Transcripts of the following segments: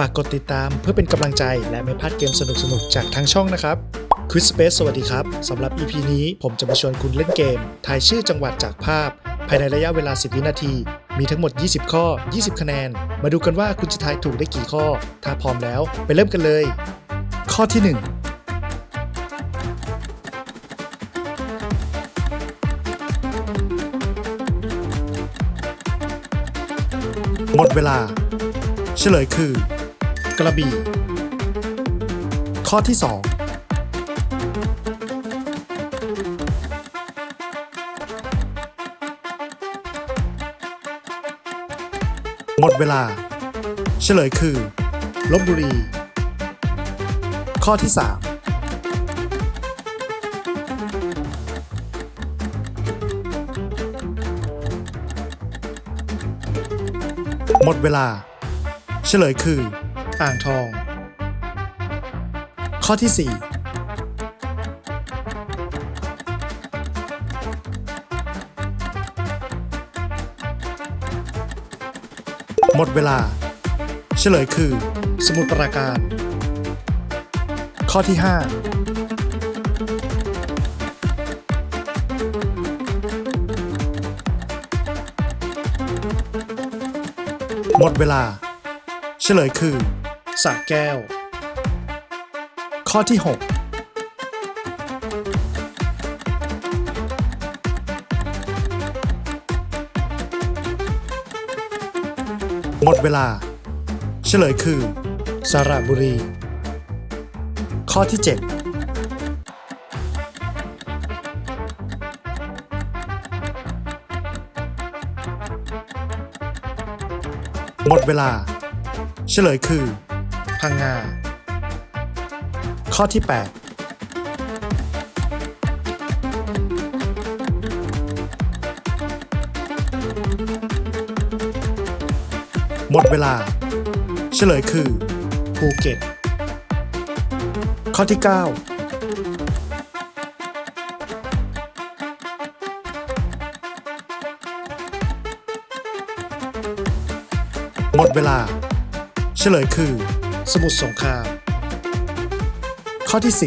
ฝากกดติดตามเพื่อเป็นกำลังใจและไม่พลาดเกมสนุกๆจากทางช่องนะครับ q u i z Space สวัสดีครับ สำหรับ EP นี้ผมจะมาชวนคุณเล่นเกม ทายชื่อจังหวัดจากภาพ ภายในระยะเวลา 10 วินาที มีทั้งหมด 20 ข้อ 20 คะแนน มาดูกันว่าคุณจะทายถูกได้กี่ข้อ ถ้าพร้อมแล้ว ไปเริ่มกันเลย ข้อที่ 1 หมดเวลา เฉลยคือ กระบี่ ข้อที่ 2 หมดเวลา เฉลยคือลบบุรี ข้อที่ 3หมดเวลา เฉลยคือ อ่างทอง ข้อที่ 4 หมดเวลา เฉลยคือ สมุทรปราการ ข้อที่ 5หมดเวลา เฉลยคือ สระแก้ว ข้อที่ 6 หมดเวลา เฉลยคือ สระบุรี ข้อที่ 7หมดเวลา เฉลยคือ พังงา ข้อที่ 8 หมดเวลา เฉลยคือ ภูเก็ต ข้อที่ 9หมดเวลา เฉลยคือ สมุทรสงคราม ข้อที่ 10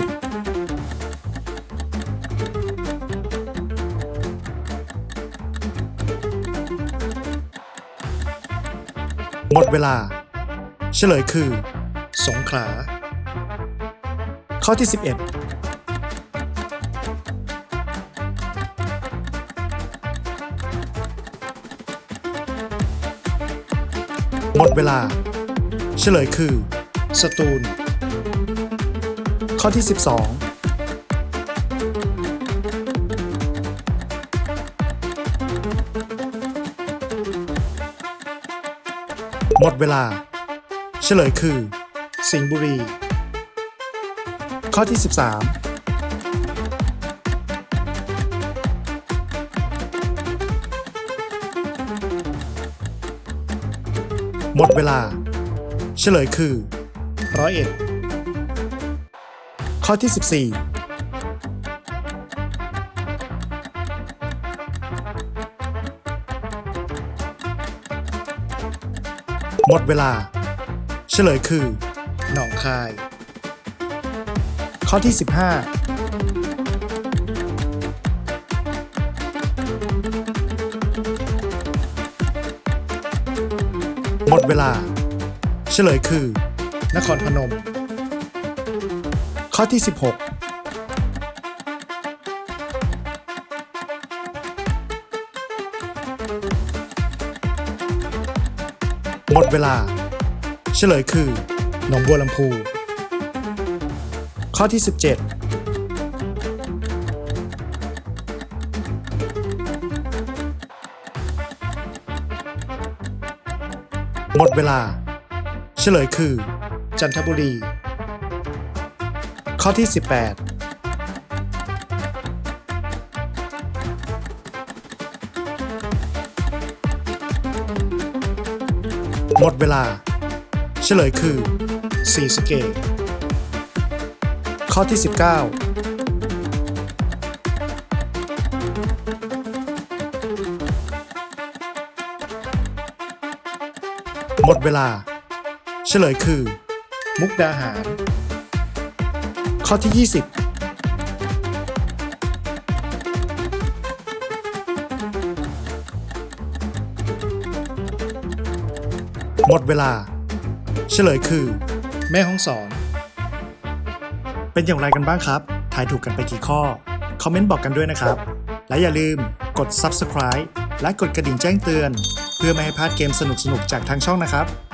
หมดเวลา เฉลยคือ สงขลา ข้อที่ 11หมดเวลา เฉลยคือ สตูล ข้อที่ 12หมดเวลา เฉลยคือ สิงห์บุรี ข้อที่ 13 หมดเวลา เฉลยคือ ร้อยเอ็ดข้อที่ 14หมดเวลา เฉลยคือ หนองคาย ข้อที่ 15 หมดเวลา เฉลยคือ นครพนม ข้อที่ 16หมดเวลา เฉลยคือหนองบัวลำพู ข้อที่ 17 หมดเวลา เฉลยคือ จันทบุรี ข้อที่ 18 หมดเวลา เฉลยคือสีสเกตข้อที่ 19หมดเวลา เฉลยคือ มุกดาหาร ข้อที่ 20 หมดเวลา เฉลยคือ แม่ห้องสอน เป็นอย่างไรกันบ้างครับ ทายถูกกันไปกี่ข้อ คอมเมนต์บอกกันด้วยนะครับ และอย่าลืมกด Subscribe และกดกระดิ่งแจ้งเตือน เพื่อไม่ให้พลาดเกมสนุกๆ จากทางช่องนะครับ